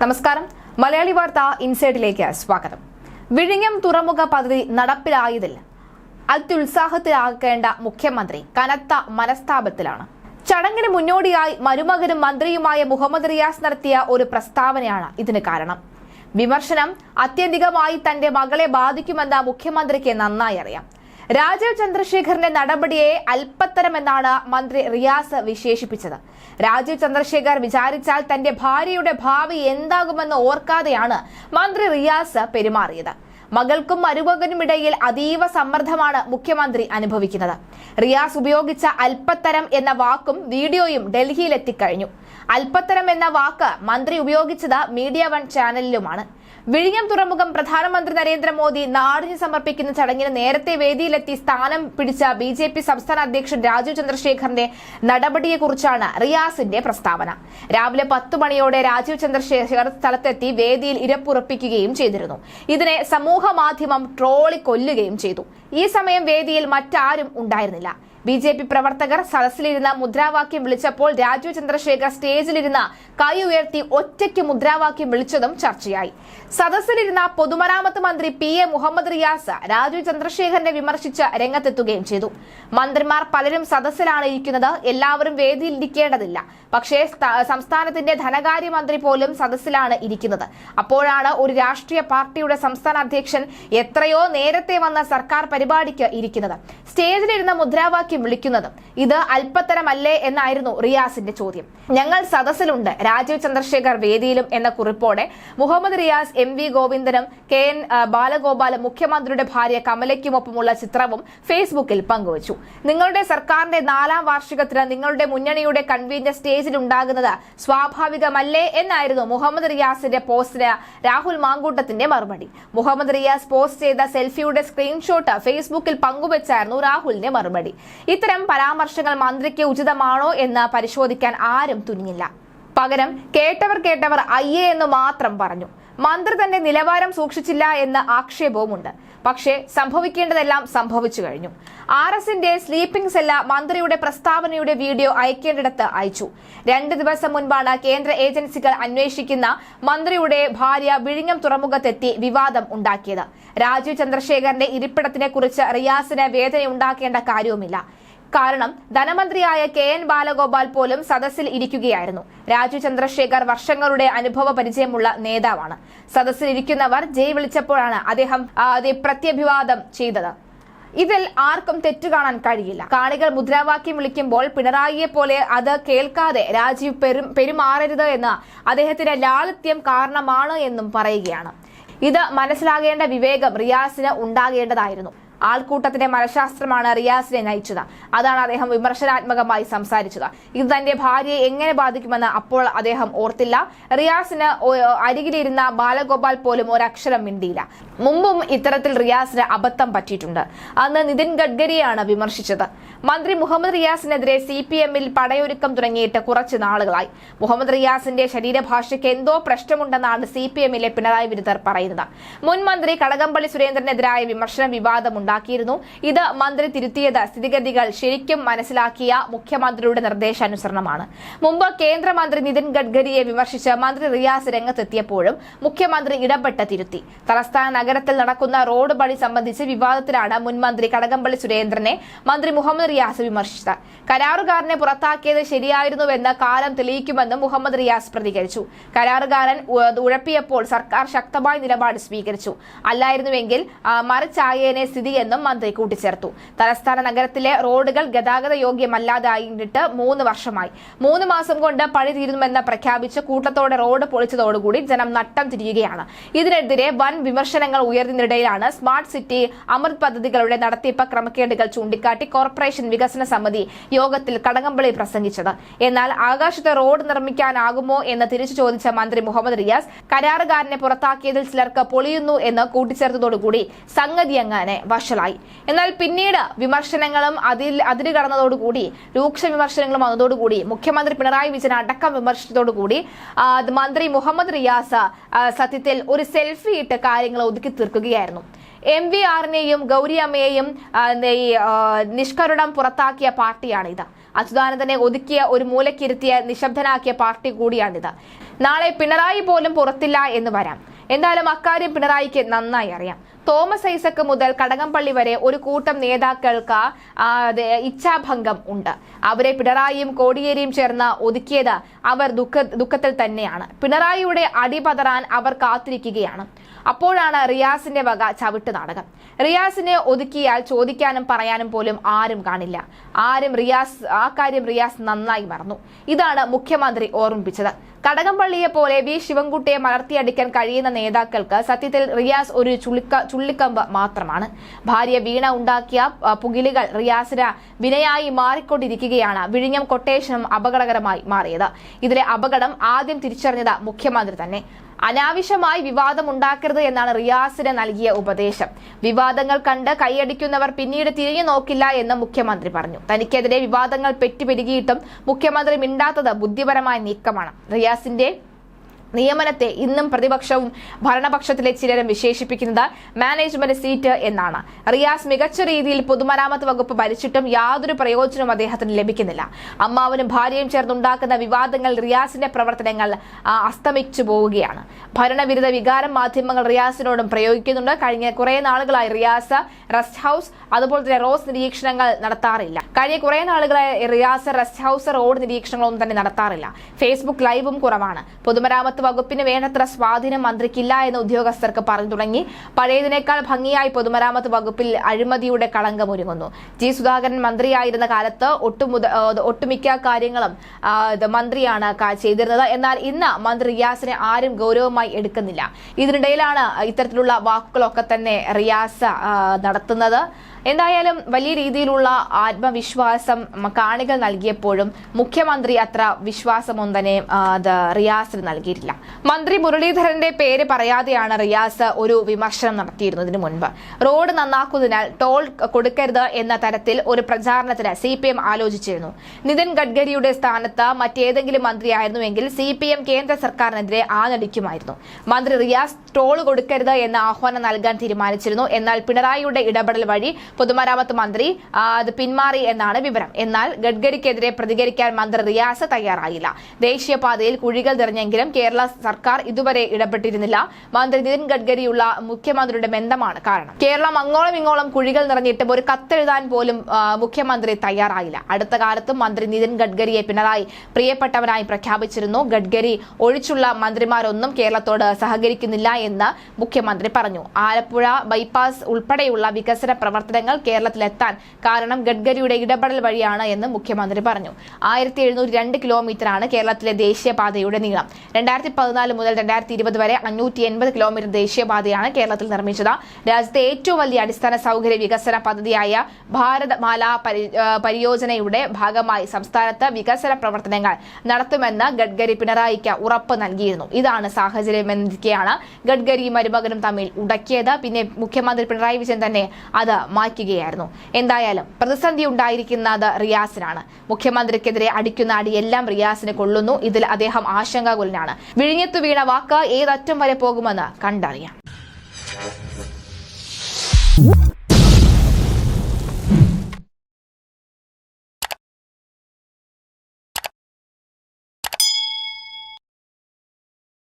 നമസ്കാരം. മലയാളി വാർത്ത ഇൻസൈഡിലേക്ക് സ്വാഗതം. വിഴിഞ്ഞം തുറമുഖ പദ്ധതി നടപ്പിലായതിൽ അത്യുത്സാഹത്തിലാക്കേണ്ട മുഖ്യമന്ത്രി കനത്ത മനസ്താപത്തിലാണ്. ചടങ്ങിന് മുന്നോടിയായി മരുമകനും മന്ത്രിയുമായ മുഹമ്മദ് റിയാസ് നടത്തിയ ഒരു പ്രസ്താവനയാണ് ഇതിന് കാരണം. വിമർശനം അത്യന്തികമായി തന്റെ മകളെ ബാധിക്കുമെന്ന് മുഖ്യമന്ത്രിക്ക് നന്നായി അറിയാം. രാജീവ് ചന്ദ്രശേഖറിന്റെ നടപടിയെ അല്പത്തരമെന്നാണ് മന്ത്രി റിയാസ് വിശേഷിപ്പിച്ചത്. രാജീവ് ചന്ദ്രശേഖർ വിചാരിച്ചാൽ തന്റെ ഭാര്യയുടെ ഭാവി എന്താകുമെന്ന് ഓർക്കാതെയാണ് മന്ത്രി റിയാസ് പെരുമാറിയത്. മകൾക്കും മരുമകനുമിടയിൽ അതീവ സമ്മർദ്ദമാണ് മുഖ്യമന്ത്രി അനുഭവിക്കുന്നത്. റിയാസ് ഉപയോഗിച്ച അല്പത്തരം എന്ന വാക്കും വീഡിയോയും ഡൽഹിയിലെത്തിക്കഴിഞ്ഞു. അല്പത്തരം എന്ന വാക്ക് മന്ത്രി ഉപയോഗിച്ചത് മീഡിയ വൺ ചാനലിലുമാണ്. വിഴിഞ്ഞം തുറമുഖം പ്രധാനമന്ത്രി നരേന്ദ്രമോദി നാടിന് സമർപ്പിക്കുന്ന ചടങ്ങിന് നേരത്തെ വേദിയിലെത്തി സ്ഥാനം പിടിച്ച ബി ജെ പി സംസ്ഥാന അധ്യക്ഷൻ രാജീവ് ചന്ദ്രശേഖറിന്റെ നടപടിയെക്കുറിച്ചാണ് റിയാസിന്റെ പ്രസ്താവന. രാവിലെ പത്ത് മണിയോടെ രാജീവ് ചന്ദ്രശേഖർ സ്ഥലത്തെത്തി വേദിയിൽ ഇരപ്പുറപ്പിക്കുകയും ചെയ്തിരുന്നു. ഇതിനെ സമൂഹ മാധ്യമം ട്രോളി കൊല്ലുകയും ചെയ്തു. ഈ സമയം വേദിയിൽ മറ്റാരും ഉണ്ടായിരുന്നില്ല. ബി ജെ പി പ്രവർത്തകർ സദസ്സിലിരുന്ന മുദ്രാവാക്യം വിളിച്ചപ്പോൾ രാജീവ് ചന്ദ്രശേഖർ സ്റ്റേജിലിരുന്ന കൈ ഉയർത്തി ഒറ്റയ്ക്ക് മുദ്രാവാക്യം വിളിച്ചതും ചർച്ചയായി. സദസ്സിലിരുന്ന പൊതുമരാമത്ത് മന്ത്രി പി എ മുഹമ്മദ് റിയാസ് രാജീവ് ചന്ദ്രശേഖരനെ വിമർശിച്ച് രംഗത്തെത്തുകയും ചെയ്തു. മന്ത്രിമാർ പലരും സദസ്സിലാണ് ഇരിക്കുന്നത് എല്ലാവരും വേദിയിൽ ഇരിക്കേണ്ടതില്ല. പക്ഷേ സ്ഥ- സംസ്ഥാനത്തിന്റെ ധനകാര്യമന്ത്രി പോലും സദസ്സിലാണ് ഇരിക്കുന്നത്. അപ്പോഴാണ് ഒരു രാഷ്ട്രീയ പാർട്ടിയുടെ സംസ്ഥാന അധ്യക്ഷൻ എത്രയോ നേരത്തെ വന്ന സർക്കാർ പരിപാടിക്ക് ഇരിക്കുന്നത്. സ്റ്റേജിലിരുന്ന മുദ്രാവാക്യം വിളിക്കുന്നത്. ഇത് അല്പത്തരമല്ലേ എന്നായിരുന്നു റിയാസിന്റെ ചോദ്യം. ഞങ്ങൾ സദസ്സിലുണ്ട്. രാജീവ് ചന്ദ്രശേഖർ വേദിയിലും എന്ന കുറിപ്പോടെ മുഹമ്മദ് റിയാസ് എം വി ഗോവിന്ദനും കെ എൻ ബാലഗോപാലും മുഖ്യമന്ത്രിയുടെ ഭാര്യ കമലയ്ക്കുമൊപ്പമുള്ള ചിത്രവും ഫേസ്ബുക്കിൽ പങ്കുവച്ചു. നിങ്ങളുടെ സർക്കാരിന്റെ നാലാം വാർഷികത്തിന് നിങ്ങളുടെ മുന്നണിയുടെ കൺവീനർ സ്റ്റേജിൽ ഉണ്ടാകുന്നത് സ്വാഭാവികമല്ലേ എന്നായിരുന്നു മുഹമ്മദ് റിയാസിന്റെ പോസ്റ്റിന് രാഹുൽ മാങ്കൂട്ടത്തിന്റെ മറുപടി. മുഹമ്മദ് റിയാസ് പോസ്റ്റ് ചെയ്ത സെൽഫിയുടെ സ്ക്രീൻഷോട്ട് ഫേസ്ബുക്കിൽ പങ്കുവച്ചായിരുന്നു രാഹുലിന്റെ മറുപടി. ഇത്തരം പരാമർശങ്ങൾ മന്ത്രിക്ക് ഉചിതമാണോ എന്ന് പരിശോധിക്കാൻ ആരും തുനിഞ്ഞില്ല. പകരം കേട്ടവർ കേട്ടവർ അയ്യേ എന്ന് മാത്രം പറഞ്ഞു. മന്ത്രി തന്റെ നിലവാരം സൂക്ഷിച്ചില്ല എന്ന ആക്ഷേപവുമുണ്ട്. പക്ഷേ സംഭവിക്കേണ്ടതെല്ലാം സംഭവിച്ചു കഴിഞ്ഞു. ആർ എസിന്റെ സ്ലീപ്പിംഗ് സെല്ല മന്ത്രിയുടെ പ്രസ്താവനയുടെ വീഡിയോ അയക്കേണ്ടിടത്ത് അയച്ചു. രണ്ട് ദിവസം മുൻപാണ് കേന്ദ്ര ഏജൻസികൾ അന്വേഷിക്കുന്ന മന്ത്രിയുടെ ഭാര്യ വിഴിഞ്ഞം തുറമുഖത്തെത്തി വിവാദം ഉണ്ടാക്കിയത്. രാജീവ് ചന്ദ്രശേഖരന്റെ ഇരിപ്പിടത്തിനെ കുറിച്ച് റിയാസിന് വേദനയുണ്ടാക്കേണ്ട കാര്യവുമില്ല. കാരണം ധനമന്ത്രിയായ കെ എൻ ബാലഗോപാൽ പോലും സദസ്സിൽ ഇരിക്കുകയായിരുന്നു. രാജു ചന്ദ്രശേഖർ വർഷങ്ങളുടെ അനുഭവ പരിചയമുള്ള നേതാവാണ്. സദസ്സിൽ ഇരിക്കുന്നവർ ജയ് വിളിച്ചപ്പോഴാണ് അദ്ദേഹം പ്രത്യഭിവാദം ചെയ്തത്. ഇതിൽ ആർക്കും തെറ്റു കാണാൻ കഴിയില്ല. കാണികൾ മുദ്രാവാക്യം വിളിക്കുമ്പോൾ പിണറായിയെ പോലെ അത് കേൾക്കാതെ രാജീവ് പെരും പെരുമാറരുത് എന്ന് അദ്ദേഹത്തിന്റെ ലാളിത്യം കാരണമാണ് എന്നും പറയുകയാണ്. ഇത് മനസ്സിലാകേണ്ട വിവേകം റിയാസിന് ഉണ്ടാകേണ്ടതായിരുന്നു. ആൾക്കൂട്ടത്തിന്റെ മനഃശാസ്ത്രമാണ് റിയാസിനെ നയിച്ചത്. അതാണ് അദ്ദേഹം വിമർശനാത്മകമായി സംസാരിച്ചത്. ഇത് തന്റെ ഭാര്യയെ എങ്ങനെ ബാധിക്കുമെന്ന് അപ്പോൾ അദ്ദേഹം ഓർത്തില്ല. റിയാസിന് അരികിലിരുന്ന ബാലഗോപാൽ പോലും ഒരക്ഷരം മിണ്ടിയില്ല. മുമ്പും ഇത്തരത്തിൽ റിയാസിന് അബദ്ധം പറ്റിയിട്ടുണ്ട്. അന്ന് നിതിൻ ഗഡ്കരിയാണ് വിമർശിച്ചത്. മന്ത്രി മുഹമ്മദ് റിയാസിനെതിരെ സി പി എമ്മിൽ പടയൊരുക്കം തുടങ്ങിയിട്ട് കുറച്ച് നാളുകളായി. മുഹമ്മദ് റിയാസിന്റെ ശരീരഭാഷയ്ക്ക് എന്തോ പ്രശ്നമുണ്ടെന്നാണ് സി പി എമ്മിലെ പിണറായി വിരുദ്ധർ പറയുന്നത്. മുൻ മന്ത്രി കടകംപള്ളി സുരേന്ദ്രനെതിരായ വിമർശന വിവാദം ഉണ്ടാക്കിയിരുന്നു. ഇത് മന്ത്രി തിരുത്തിയത് സ്ഥിതിഗതികൾ ശരിക്കും മനസ്സിലാക്കിയ മുഖ്യമന്ത്രിയുടെ നിർദ്ദേശാനുസരണമാണ്. മുമ്പ് കേന്ദ്രമന്ത്രി നിതിൻ ഗഡ്കരിയെ വിമർശിച്ച് മന്ത്രി റിയാസ് രംഗത്തെത്തിയപ്പോഴും മുഖ്യമന്ത്രി ഇടപെട്ട് തിരുത്തി. തലസ്ഥാന നഗരത്തിൽ നടക്കുന്ന റോഡ് പണി സംബന്ധിച്ച് വിവാദത്തിലാണ് മുൻമന്ത്രി കടകംപള്ളി സുരേന്ദ്രനെ മന്ത്രി മുഹമ്മദ് റിയാസ് വിമർശിച്ചത്. കരാറുകാരനെ പുറത്താക്കിയത് ശരിയായിരുന്നുവെന്ന് കാലം തെളിയിക്കുമെന്നും മുഹമ്മദ് റിയാസ് പ്രതികരിച്ചു. കരാറുകാരൻ ഉഴപ്പിയപ്പോൾ സർക്കാർ ശക്തമായ നിലപാട് സ്വീകരിച്ചു. അല്ലായിരുന്നുവെങ്കിൽ മറിച്ചായേനെ സ്ഥിതി എന്നും മന്ത്രി കൂട്ടിച്ചേർത്തു. തലസ്ഥാന നഗരത്തിലെ റോഡുകൾ ഗതാഗത യോഗ്യമല്ലാതായിട്ട് മൂന്ന് വർഷമായി. മൂന്ന് മാസം കൊണ്ട് പണി തീരുമെന്ന് പ്രഖ്യാപിച്ച് കൂട്ടത്തോടെ റോഡ് പൊളിച്ചതോടുകൂടി ജനം നട്ടം തിരിയുകയാണ്. ഇതിനെതിരെ വൻ വിമർശനങ്ങൾ ഉയർന്നതിനിടയിലാണ് സ്മാർട്ട് സിറ്റി അമൃത് പദ്ധതികളുടെ നടത്തിപ്പ് ക്രമക്കേടുകൾ ചൂണ്ടിക്കാട്ടി കോർപ്പറേഷൻ വികസന സമിതി യോഗത്തിൽ കടകംപള്ളി പ്രസംഗിച്ചത്. എന്നാൽ ആകാശത്ത് റോഡ് നിർമ്മിക്കാനാകുമോ എന്ന് തിരിച്ചു ചോദിച്ച മന്ത്രി മുഹമ്മദ് റിയാസ് കരാറുകാരനെ പുറത്താക്കിയതിൽ ചിലർക്ക് പൊളിയുന്നു എന്ന് കൂട്ടിച്ചേർത്തതോടുകൂടി സംഗതി അങ്ങനെ വഷളായി എന്നാൽ പിന്നീട് വിമർശനങ്ങളും അതിൽ അതിര് കടന്നതോടുകൂടി രൂക്ഷ വിമർശനങ്ങളും വന്നതോടുകൂടി മുഖ്യമന്ത്രി പിണറായി വിജയൻ അടക്കം വിമർശിച്ചതോടുകൂടി മന്ത്രി മുഹമ്മദ് റിയാസ് സത്യത്തിൽ ഒരു സെൽഫി ഇട്ട് കാര്യങ്ങൾ ഒതുക്കി തീർക്കുകയായിരുന്നു. എം വി ആറിനെയും ഈ, ആ, നിഷ്കരുണം പുറത്താക്കിയ പാർട്ടിയാണിത്. അച്യുതാനന്ദനെ ഒതുക്കിയ ഒരു മൂലക്കിരുത്തിയ നിശബ്ദനാക്കിയ പാർട്ടി കൂടിയാണിത്. നാളെ പിണറായി പോലും പുറത്തില്ല എന്ന് വരാം. എന്തായാലും അക്കാര്യം പിണറായിക്ക് നന്നായി അറിയാം. തോമസ് ഐസക്ക് മുതൽ കടകംപള്ളി വരെ ഒരു കൂട്ടം നേതാക്കൾക്ക് ഇച്ഛാഭംഗം ഉണ്ട്. അവരെ പിണറായിയും കോടിയേരിയും ചേർന്ന് ഒതുക്കിയത് അവർ ദുഃഖ ദുഃഖത്തിൽ തന്നെയാണ്. പിണറായിയുടെ അടിപതറാൻ അവർ കാത്തിരിക്കുകയാണ്. അപ്പോഴാണ് റിയാസിന്റെ വക ചവിട്ട് നാടകം. റിയാസിനെ ഒതുക്കിയാൽ ചോദിക്കാനും പറയാനും പോലും ആരും കാണില്ല. ആരും റിയാസ് ആ കാര്യം റിയാസ് നന്നായി മറന്നു. ഇതാണ് മുഖ്യമന്ത്രി ഓർമ്മിപ്പിച്ചത്. കടകംപള്ളിയെ പോലെ വി. ശിവൻകുട്ടിയെ മലർത്തിയടിക്കാൻ കഴിയുന്ന നേതാക്കൾക്ക് സത്യത്തിൽ റിയാസ് ഒരു ചുള്ളിക്ക ചുള്ളിക്കമ്പ് മാത്രമാണ്. ഭാര്യ വീണ ഉണ്ടാക്കിയ പുകിലുകൾ റിയാസിന് വിനയായി മാറിക്കൊണ്ടിരിക്കുകയാണ്. വിഴിഞ്ഞം കൊട്ടേഷനും അപകടകരമായി മാറിയത്. ഇതിലെ അപകടം ആദ്യം തിരിച്ചറിഞ്ഞത് മുഖ്യമന്ത്രി തന്നെ. അനാവശ്യമായി വിവാദം ഉണ്ടാക്കരുത് എന്നാണ് റിയാസിന് നൽകിയ ഉപദേശം. വിവാദങ്ങൾ കണ്ട് കൈയടിക്കുന്നവർ പിന്നീട് തിരിഞ്ഞു നോക്കില്ല എന്ന് മുഖ്യമന്ത്രി പറഞ്ഞു. തനിക്കെതിരെ വിവാദങ്ങൾ പെറ്റുപെരുകിയിട്ടും മുഖ്യമന്ത്രി മിണ്ടാത്തത് ബുദ്ധിപരമായ നീക്കമാണ്. റിയാസിന്റെ നിയമനത്തെ ഇന്നും പ്രതിപക്ഷവും ഭരണപക്ഷത്തിലെ ചിലരും വിശേഷിപ്പിക്കുന്നത് മാനേജ്മെന്റ് സീറ്റ് എന്നാണ്. റിയാസ് മികച്ച രീതിയിൽ പൊതുമരാമത്ത് വകുപ്പ് ഭരിച്ചിട്ടും യാതൊരു പ്രയോജനവും അദ്ദേഹത്തിന് ലഭിക്കുന്നില്ല. അമ്മാവനും ഭാര്യയും ചേർന്നുണ്ടാക്കുന്ന വിവാദങ്ങൾ റിയാസിന്റെ പ്രവർത്തനങ്ങൾ അസ്തമിച്ചു പോവുകയാണ്. ഭരണവിരുദ്ധ വികാരം മാധ്യമങ്ങൾ റിയാസിനോടും പ്രയോഗിക്കുന്നുണ്ട്. കഴിഞ്ഞ കുറെ നാളുകളായി റിയാസ് റെസ്റ്റ് ഹൗസ് അതുപോലെ തന്നെ റോസ് നിരീക്ഷണങ്ങൾ നടത്താറില്ല. കഴിഞ്ഞ കുറെ നാളുകളായി റിയാസ് റെസ്റ്റ് ഹൗസ് റോഡ് നിരീക്ഷണങ്ങളൊന്നും തന്നെ നടത്താറില്ല. ഫേസ്ബുക്ക് ലൈവും കുറവാണ്. പൊതുമരാമത്ത് വകുപ്പിന് വേണ്ടത്ര സ്വാധീനം മന്ത്രിക്കില്ല എന്ന് ഉദ്യോഗസ്ഥർക്ക് പറഞ്ഞു തുടങ്ങി. പഴയതിനേക്കാൾ ഭംഗിയായി പൊതുമരാമത്ത് വകുപ്പിൽ അഴിമതിയുടെ കളങ്കം ഒരുങ്ങുന്നു. ജി സുധാകരൻ മന്ത്രിയായിരുന്ന കാലത്ത് ഒട്ടുമുത ഒട്ടുമിക്ക കാര്യങ്ങളും മന്ത്രിയാണ് ചെയ്തിരുന്നത്. എന്നാൽ ഇന്ന് മന്ത്രി റിയാസിനെ ആരും ഗൗരവമായി എടുക്കുന്നില്ല. ഇതിനിടയിലാണ് ഇത്തരത്തിലുള്ള വാക്കുകളൊക്കെ തന്നെ റിയാസ് നടത്തുന്നത്. എന്തായാലും വലിയ രീതിയിലുള്ള ആത്മവിശ്വാസം കാണികൾ നൽകിയപ്പോഴും മുഖ്യമന്ത്രി അത്ര വിശ്വാസമൊന്നും തന്നെ അത് റിയാസിന് നൽകിയിട്ടില്ല. മന്ത്രി മുരളീധരന്റെ പേര് പറയാതെയാണ് റിയാസ് ഒരു വിമർശനം നടത്തിയിരുന്നതിന് മുൻപ്. റോഡ് നന്നാക്കുന്നതിനാൽ ടോൾ കൊടുക്കരുത് എന്ന തരത്തിൽ ഒരു പ്രചാരണത്തിന് സി പി എം ആലോചിച്ചിരുന്നു. നിതിൻ ഗഡ്കരിയുടെ സ്ഥാനത്ത് മറ്റേതെങ്കിലും മന്ത്രിയായിരുന്നുവെങ്കിൽ സി പി എം കേന്ദ്ര സർക്കാരിനെതിരെ ആഞ്ഞടിക്കുമായിരുന്നു. മന്ത്രി റിയാസ് ടോൾ കൊടുക്കരുത് എന്ന ആഹ്വാനം നൽകാൻ തീരുമാനിച്ചിരുന്നു. എന്നാൽ പിണറായിയുടെ ഇടപെടൽ വഴി പൊതുമരാമത്ത് മന്ത്രി അത് പിന്മാറി എന്നാണ് വിവരം. എന്നാൽ ഗഡ്കരിക്കെതിരെ പ്രതികരിക്കാൻ മന്ത്രി റിയാസ് തയ്യാറായില്ല. ദേശീയപാതയിൽ കുഴികൾ നിറഞ്ഞെങ്കിലും കേരള സർക്കാർ ഇതുവരെ ഇടപെട്ടിരുന്നില്ല. മന്ത്രി നിതിൻ ഗഡ്കരിയുള്ള മുഖ്യമന്ത്രിയുടെ ബന്ധമാണ് കാരണം. കേരളം അങ്ങോളം ഇങ്ങോളം കുഴികൾ നിറഞ്ഞിട്ടും ഒരു കത്തെഴുതാൻ പോലും മുഖ്യമന്ത്രി തയ്യാറായില്ല. അടുത്ത കാലത്തും മന്ത്രി നിതിൻ ഗഡ്കരിയെ പിണറായി പ്രിയപ്പെട്ടവനായി പ്രഖ്യാപിച്ചിരുന്നു. ഗഡ്കരി ഒഴിച്ചുള്ള മന്ത്രിമാരൊന്നും കേരളത്തോട് സഹകരിക്കുന്നില്ല എന്ന് മുഖ്യമന്ത്രി പറഞ്ഞു. ആലപ്പുഴ ബൈപ്പാസ് ഉൾപ്പെടെയുള്ള വികസന പ്രവർത്തനങ്ങൾ കേരളത്തിലെത്താൻ കാരണം ഗഡ്കരിയുടെ ഇടപെടൽ വഴിയാണ് എന്ന് മുഖ്യമന്ത്രി പറഞ്ഞു. ആയിരത്തി എഴുന്നൂറ്റി രണ്ട് കിലോമീറ്ററാണ് കേരളത്തിലെ ദേശീയപാതയുടെ നീളം. രണ്ടായിരത്തി പതിനാല് മുതൽ രണ്ടായിരത്തി ഇരുപത് വരെ അഞ്ഞൂറ്റി എൺപത് കിലോമീറ്റർ ദേശീയപാതയാണ് കേരളത്തിൽ നിർമ്മിച്ചത്. രാജ്യത്തെ ഏറ്റവും വലിയ അടിസ്ഥാന സൗകര്യ വികസന പദ്ധതിയായ ഭാരത്മാല പരി പരിയോജനയുടെ ഭാഗമായി സംസ്ഥാനത്ത് വികസന പ്രവർത്തനങ്ങൾ നടത്തുമെന്ന് ഗഡ്കരി പിണറായിക്ക് ഉറപ്പ് നൽകിയിരുന്നു. ഇതാണ് സാഹചര്യമെന്നിരിക്കെയാണ് ഗഡ്കരിയും മരുമകനും തമ്മിൽ ഉടക്കിയത്. പിന്നെ മുഖ്യമന്ത്രി പിണറായി വിജയൻ തന്നെ അത് മാറ്റുകയായിരുന്നു. എന്തായാലും പ്രതിസന്ധി ഉണ്ടായിരിക്കുന്നത് റിയാസിനാണ്. മുഖ്യമന്ത്രിക്കെതിരെ അടിക്കുന്ന അടിയെല്ലാം റിയാസിന് കൊള്ളുന്നു. ഇതിൽ അദ്ദേഹം ആശങ്കാകുലനാണ്. വിഴിഞ്ഞത്ത് വീണ വാക്ക് ഏതറ്റം വരെ പോകുമെന്ന് കണ്ടറിയാം.